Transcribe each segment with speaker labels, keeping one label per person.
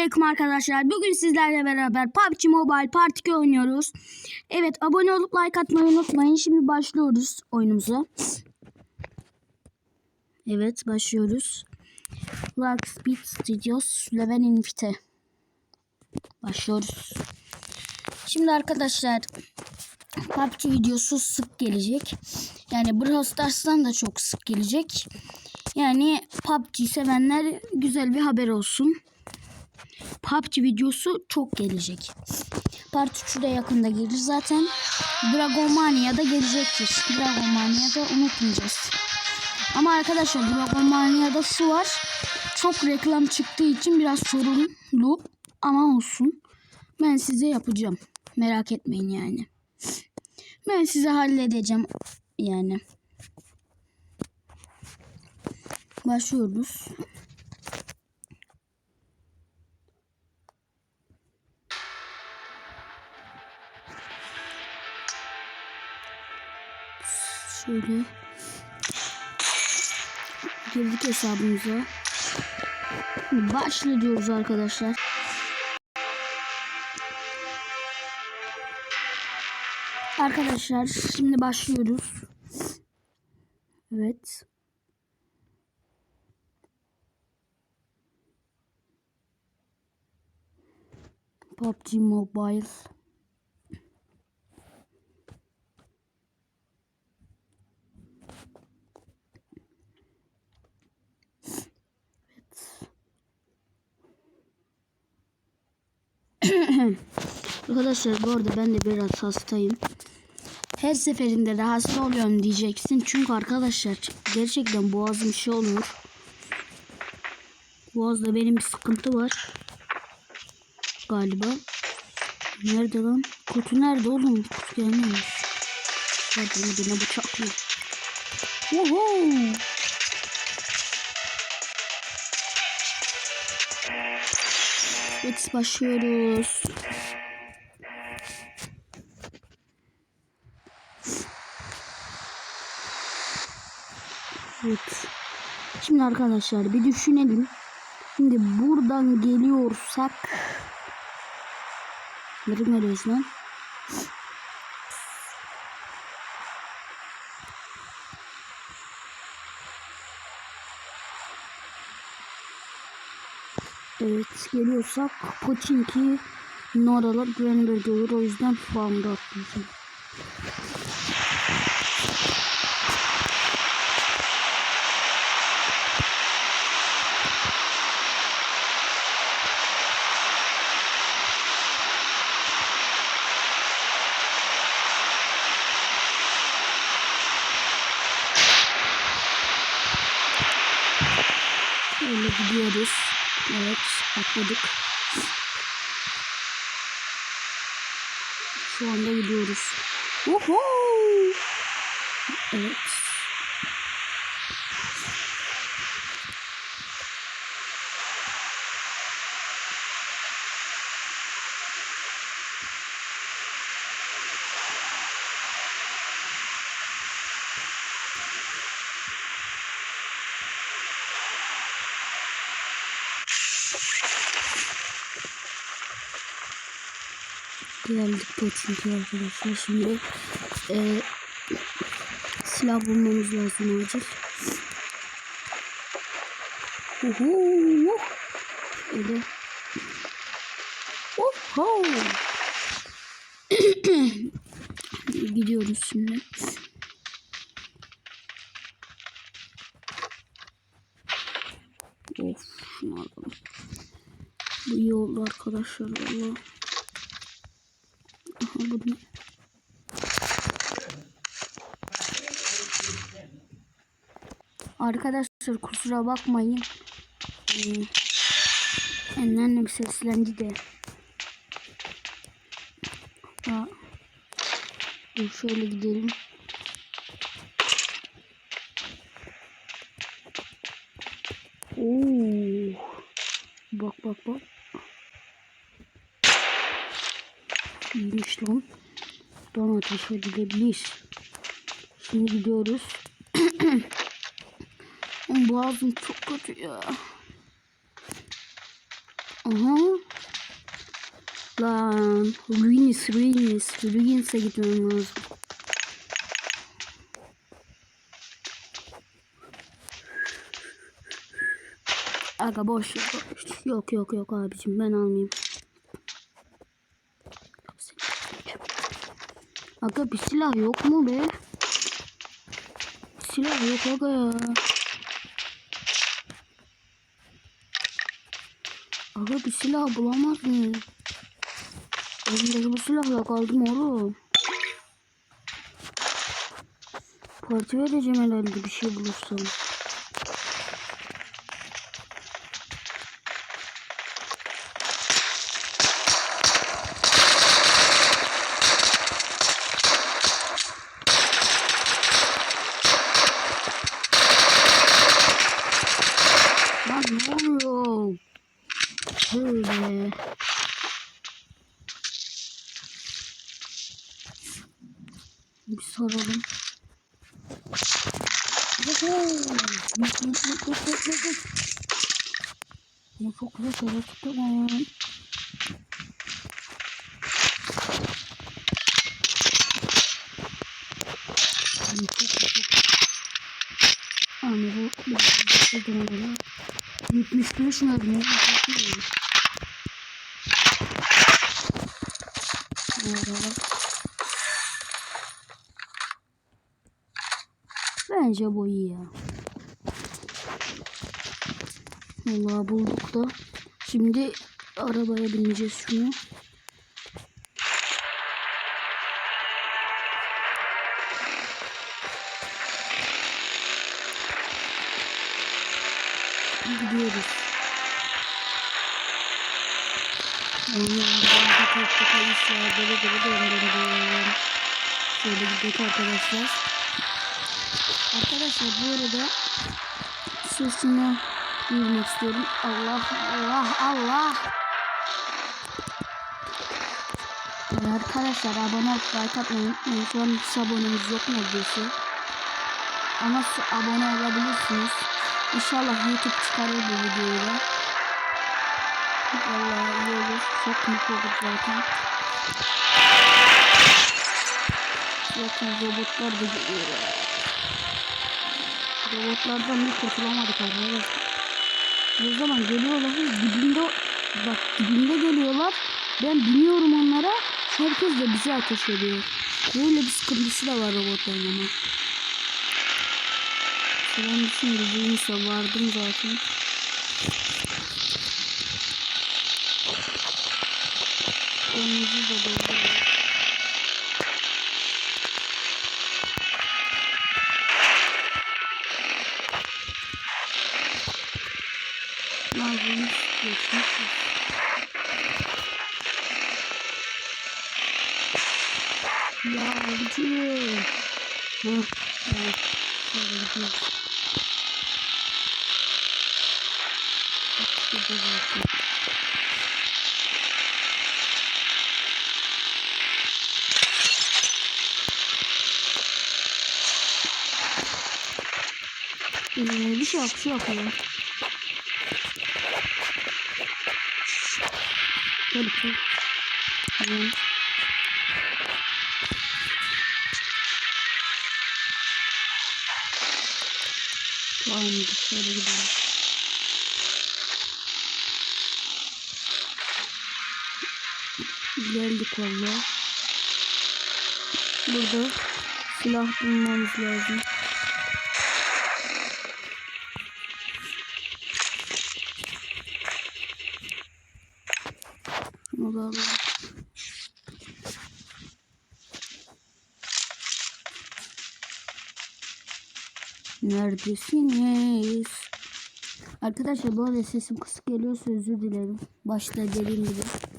Speaker 1: Selamünaleyküm arkadaşlar. Bugün sizlerle beraber PUBG Mobile Part 2 oynuyoruz. Evet abone olup like atmayı unutmayın. Şimdi başlıyoruz oyunumuza. Evet başlıyoruz. Lark Speed Studios Leven Invite. Başlıyoruz. Şimdi arkadaşlar PUBG videosu sık gelecek. Yani Brawl Stars'tan da çok sık gelecek. Yani PUBG sevenler güzel bir haber olsun. PUBG videosu çok gelecek. Part 3'ü de yakında gelir zaten. Dragomania da gelecektir. Dragomania da unutmayacağız. Ama arkadaşlar Dragomania'da şu var. Çok reklam çıktığı için biraz sorunlu ama olsun. Ben size yapacağım. Merak etmeyin yani. Ben size halledeceğim yani. Başlıyoruz. Şöyle girdik hesabımıza. Başlıyoruz arkadaşlar. Arkadaşlar şimdi başlıyoruz. Evet. PUBG Mobile. Arkadaşlar bu arada ben de biraz hastayım. Her seferinde de hasta oluyorum diyeceksin. Çünkü arkadaşlar gerçekten boğazım şey oluyor. Boğazda benim bir sıkıntı var. Galiba. Nerede lan? Kutu nerede oğlum? Kutu gelmemiş. Pardon beni bıçaklıyor. Oho! Evet başlıyoruz. Evet. Şimdi arkadaşlar bir düşünelim. Şimdi buradan geliyorsak Nereye neresi lan? Evet geliyorsak Pochinki Noralar bölge olur o yüzden farmda atlayacağım. Öyle gidiyoruz. Evet atladık. Şu anda gidiyoruz. Oho! Evet. Geldik çünkü arkadaşlar şimdi e, silah bulmamız lazım acil. Uhu. Öyle. Oho. Gidiyoruz şimdi. Of. Bu iyi oldu arkadaşlar valla. Bu ne? Arkadaşlar kusura bakmayın. Ee, anneannem seslendi de. Aa, şöyle gidelim. Oo. Bak bak bak. İyiymiş lan. Don ateş edilebilir. Şimdi gidiyoruz. Boğazım çok kötü ya. Aha. Lan. Ruins, Ruins. Ruins'e gitmem lazım. Aga boş. Yok yok yok abicim ben almayayım. Aga bir silah yok mu be? Silah yok aga ya. Aga bir silah bulamaz mıyım? Elimdeki bu silahla kaldım oğlum. Parti vereceğim herhalde bir şey bulursam. Lan ne oluyor? Böyle. Bir saralım. Ya çok güzel şeyler çıktı lan. Anne bu bu bu bu bu 75 mermi. ya, çok iyi. Merhaba. Bence iyi ya. Vallahi bulduk da. Şimdi arabaya bineceğiz şunu. Gidiyoruz. Böyle böyle döndürdüm. Şöyle gidelim arkadaşlar. Arkadaşlar bu arada sesini duyurmak istiyorum. Allah Allah Allah. Yani arkadaşlar abone olup like atmayı unutmayın. Şu an hiç abonemiz yok neredeyse. Ama abone olabilirsiniz. İnşallah YouTube çıkarır bu videoyu da. Vallahi iyi olur. Çok mutlu olduk zaten. Zaten robotlar da geliyor. Robotlardan bir kurtulamadık arkadaşlar. Ne zaman geliyorlar dibinde bak dibinde geliyorlar. Ben biniyorum onlara. Herkes de bize ateş ediyor. Böyle bir sıkıntısı da var robotların ama. Şimdi bu insan vardım zaten. Kırmızı da doldu. Ee, bir şey yok, bir şey yok ya. Gel gel. Gel. Mıydı? Şöyle gidelim. Geldik valla. Burada silah bulmamız lazım. Şunu da alalım. Neredesiniz? Arkadaşlar bu arada sesim kısık geliyorsa özür dilerim. Başta dediğim gibi.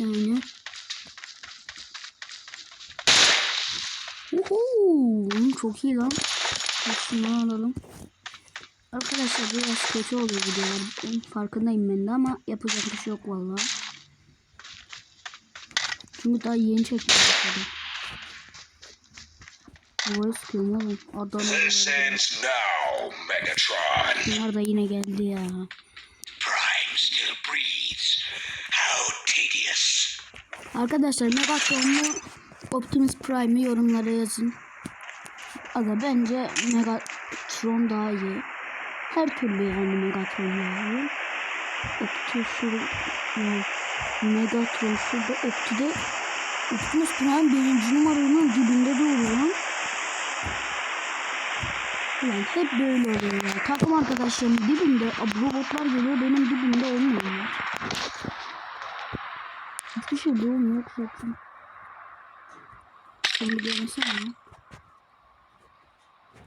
Speaker 1: Yani. Uhu, çok iyi lan. Şunu alalım. Arkadaşlar biraz kötü oluyor videolar. Farkındayım ben de ama yapacak bir şey yok vallahi. Çünkü daha yeni çektim. Havaya sıkıyorum oğlum. Adana. Da yine geldi ya. Arkadaşlar Megatron mu Optimus Prime'i yorumlara yazın. Aga bence Megatron daha iyi. Her türlü yani Megatron daha iyi. Opti şurada yani Megatron şurada Opti'de Optimus Prime birinci numaranın dibinde duruyor. Ulan hep böyle oluyor ya. Takım arkadaşlarım dibimde robotlar geliyor benim dibimde olmuyor ya. Hiçbir şey de olmuyor zaten. Denesene ya.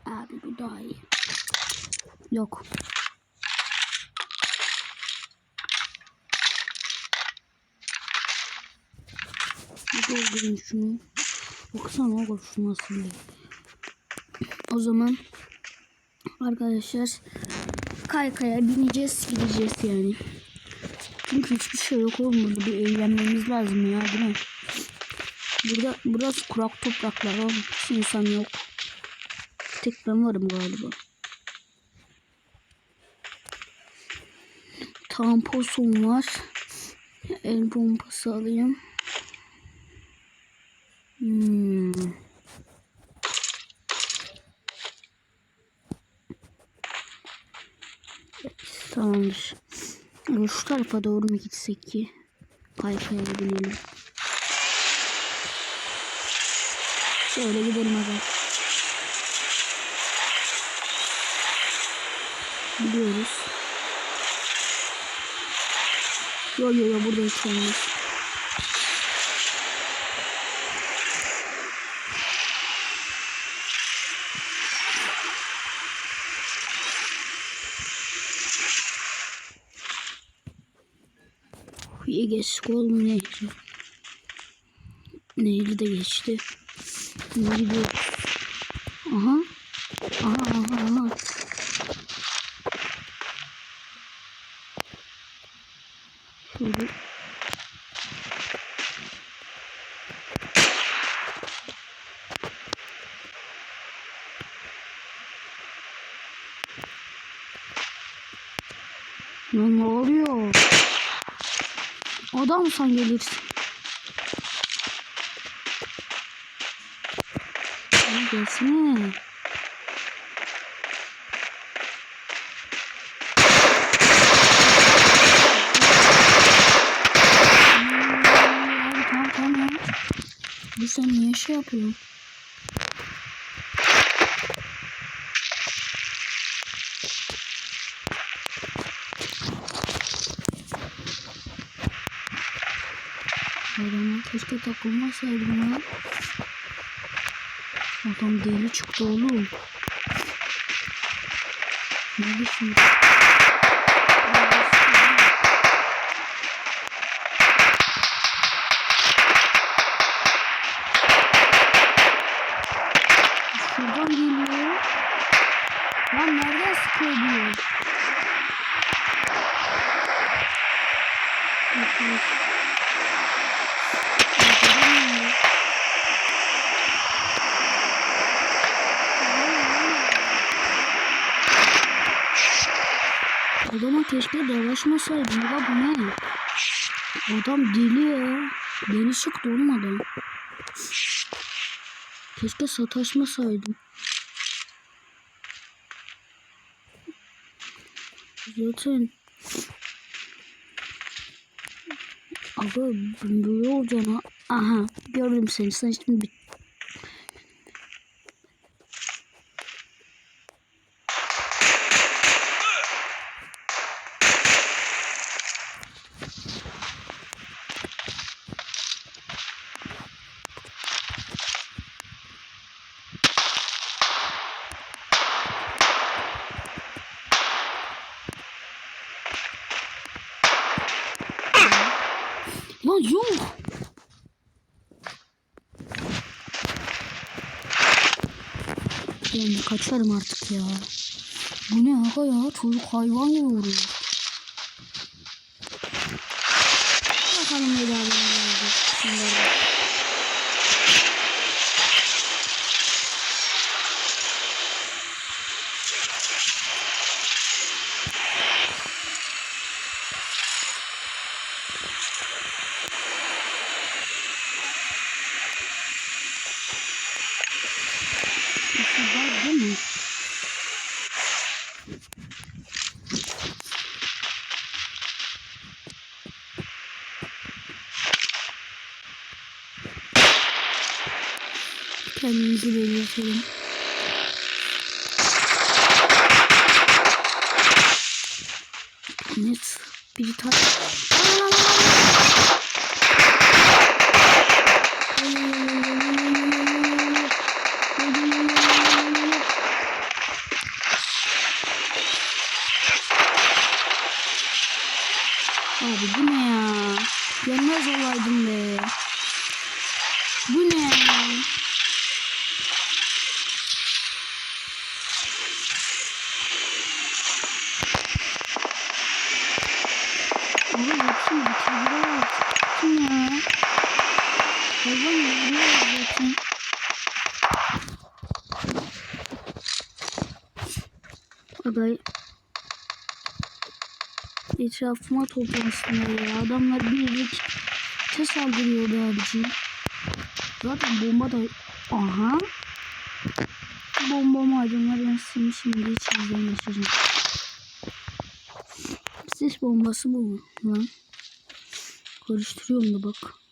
Speaker 1: Abi bu daha iyi. Yok. Doldurayım şunu. Baksana oğlum şu nasıl. O zaman arkadaşlar kaykaya bineceğiz gideceğiz yani. Çünkü hiçbir şey yok oğlum bir eğlenmemiz lazım ya değil mi? Burada burası kurak topraklar oğlum. Hiç insan yok. Tek ben varım galiba. Tamposun var. El bombası alayım. Şu tarafa doğru mu gitsek ki? Kaykaya binelim. Şöyle gidelim hadi. Gidiyoruz. Yo yo yo burada hiç olmaz. Geçtik oğlum nehri. Nehri de geçti. Şimdi gidiyoruz. Aha. Aha aha aha. Şöyle. Lan ne oluyor? Adam sen gelirsin. Hadi gelsene. Sen niye şey yapıyorsun? Adama keşke takılmasaydım ya. Adam deli çıktı oğlum. Neredesin? Şuradan geliyor. Lan nereden sıkıyor bu? Bakıyoruz. Adama keşke dalaşmasaydım ya bu ne? Adam deli ya. Beni sıktı olmadı. Keşke sataşmasaydım. Zaten Aga böyle olacağına Aha gördüm seni sen şimdi bit Lan yok. Ben kaçarım artık ya. Bu ne aga ya? Çocuk hayvan gibi vuruyor. Bakalım ne daha ne olacak. Şimdi Kendimizi belirtelim. Net. Bir tak. Abi bu ne ya? Yanmaz olaydım be. Bu ne ya? Abi hepsini bitirdiler. Kim ya? Hayvan vuruyor zaten. Aday etrafıma toplamışlar ya. Adamlar birlik ses saldırıyordu abicim. Zaten bomba da... Aha. Bomba macunlar ben şimdi şimdi hiç izlemeyeceğim. Sis bombası bu lan? Karıştırıyorum da bak.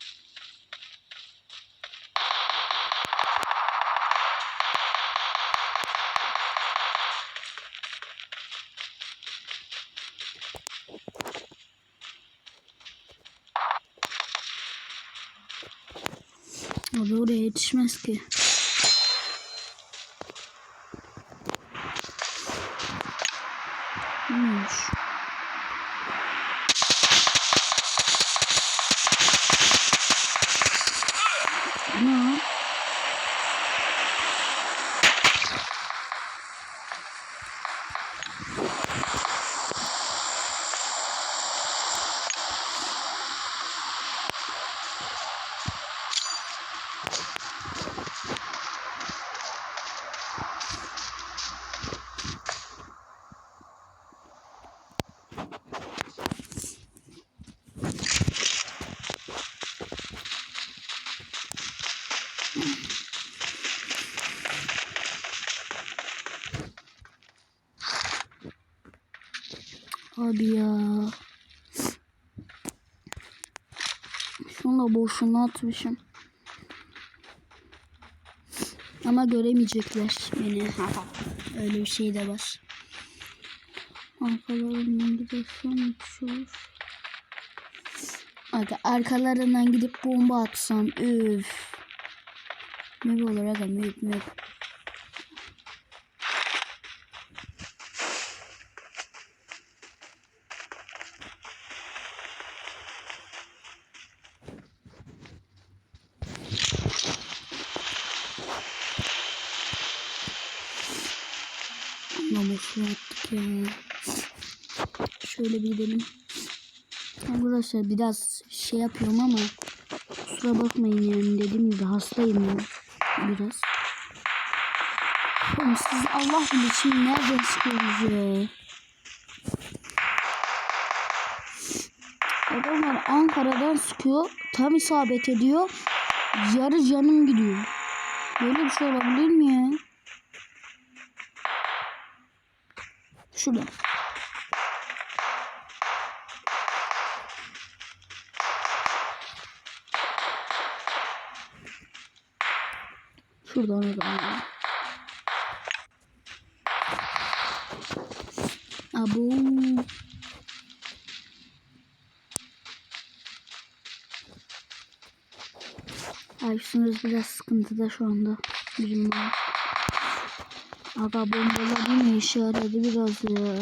Speaker 1: Yetişmez ki. Neymiş? Ne? Abi ya. Şunu da boşuna atmışım. Ama göremeyecekler beni. Öyle bir şey de var. Arkalarından gidersem olur. Aga, arkalarından gidip bomba atsam üf. Ne olur aga müyüp Namuslu attık ya. Şöyle bir gidelim. Arkadaşlar biraz şey yapıyorum ama kusura bakmayın yani dediğim gibi hastayım ya biraz. Oğlum siz Allah bilir şimdi nereden çıkıyorsunuz ya? Adamlar Ankara'dan sıkıyor. Tam isabet ediyor. Yarı canım gidiyor. Böyle bir şey olabilir mi ya? Şurada. Şurada onu da alalım. Abo. Ayşınız biraz sıkıntıda şu anda. Bizim var. Aga bombalar yine işe yaradı biraz ya.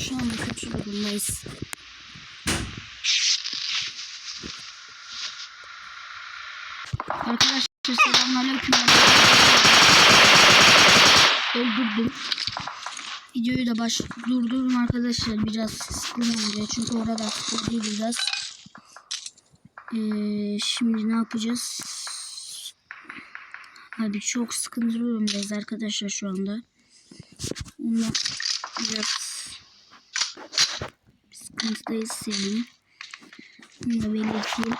Speaker 1: Şu anda kötü durumdayız. Arkadaşlar selamünaleyküm. Öldürdüm. videoyu da baş durdurun arkadaşlar biraz sıkılmayın diye. Çünkü orada sıkıldı biraz. Ee, şimdi ne yapacağız? Hadi çok sıkıntılı durumdayız arkadaşlar şu anda. Ondan biraz sıkıntıdayız senin. Bunu da belirteyim.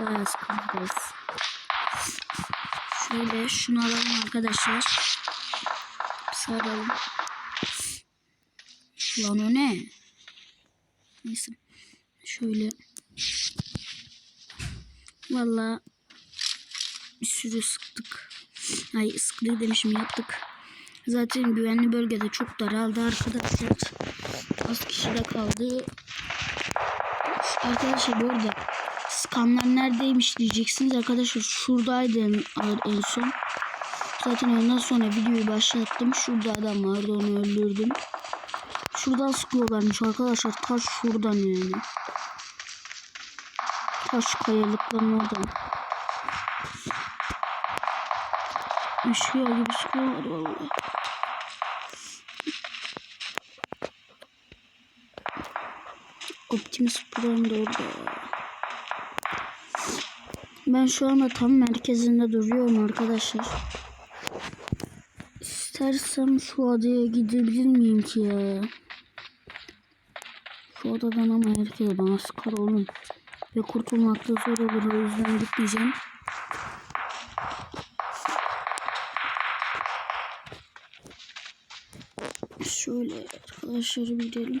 Speaker 1: Bayağı sıkıntıdayız. Şöyle şunu alalım arkadaşlar. Saralım. Lan o ne? Neyse. Şöyle. Valla bir sürü sıktık. Ay sıktık demişim yaptık. Zaten güvenli bölgede çok daraldı arkadaşlar. Az kişi de kaldı. Arkadaşlar bu arada skanlar neredeymiş diyeceksiniz. Arkadaşlar şuradaydı en, en son. Zaten ondan sonra videoyu başlattım. Şurada adam vardı onu öldürdüm. Şuradan sıkıyorlarmış arkadaşlar. Taş şuradan yani. Taş kayalıkların oradan. Işıyor gibi sıkıyorlar vallahi. Optimus Prime de orada. Ben şu anda tam merkezinde duruyorum arkadaşlar. İstersem şu adaya gidebilir miyim ki ya? Şu adadan ama herkes bana sıkar oğlum. Ve kurtulmak da zor olur o yüzden gitmeyeceğim. Şöyle arkadaşlar gidelim.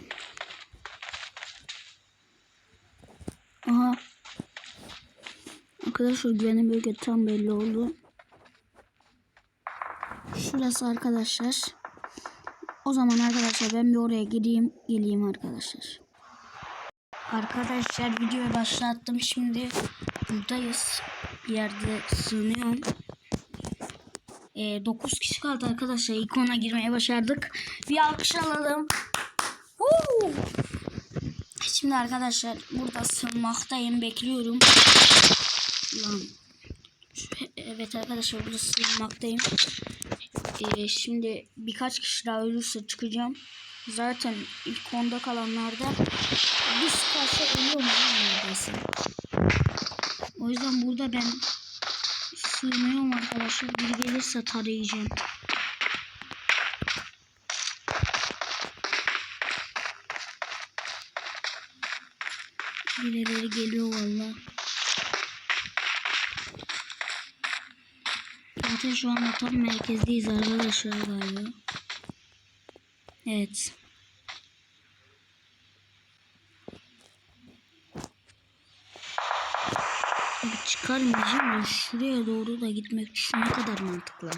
Speaker 1: Aha. Arkadaşlar güvenli bölge tam belli oldu. Şurası arkadaşlar. O zaman arkadaşlar ben bir oraya gideyim geleyim arkadaşlar. Arkadaşlar videoyu başlattım. Şimdi buradayız. Bir yerde sığınıyorum. Ee, 9 kişi kaldı arkadaşlar. İkona girmeye başardık. Bir alkış alalım. Woo! Şimdi arkadaşlar burada sığınmaktayım. Bekliyorum. Lan. Evet arkadaşlar burada sığınmaktayım. Ee, şimdi birkaç kişi daha ölürse çıkacağım. Zaten ilk onda kalanlarda bir sıkarsa ölüyor mu neredeyse. O yüzden burada ben sığınıyorum arkadaşlar. Biri gelirse tarayacağım. Birileri geliyor valla. Zaten şu anda tam merkezdeyiz arkadaşlar galiba. Evet. Abi çıkarmayacağım ama şuraya doğru da gitmek şu ne kadar mantıklı.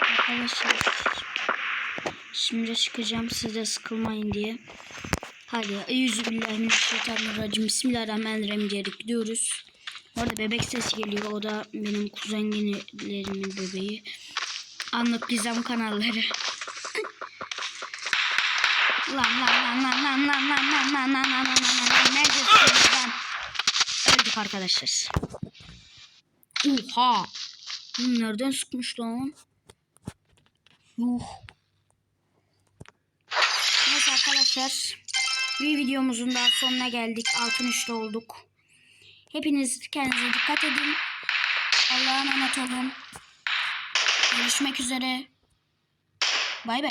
Speaker 1: Arkadaşlar şimdi çıkacağım size sıkılmayın diye. Hadi Euzubillahimineşşeytanirracim. Bismillahirrahmanirrahim diyerek gidiyoruz. Orada bebek sesi geliyor. O da benim kuzenlerimin bebeği. Anlık Gizem kanalları. Lan lan lan lan lan lan lan lan lan lan lan lan lan lan Neredesiniz lan? Öldük arkadaşlar. Oha. Nereden sıkmış lan? Yuh. Neyse arkadaşlar. Bir videomuzun daha sonuna geldik. Altın üçte olduk. Hepiniz kendinize dikkat edin. Allah'a emanet olun. Görüşmek üzere. Bay bay.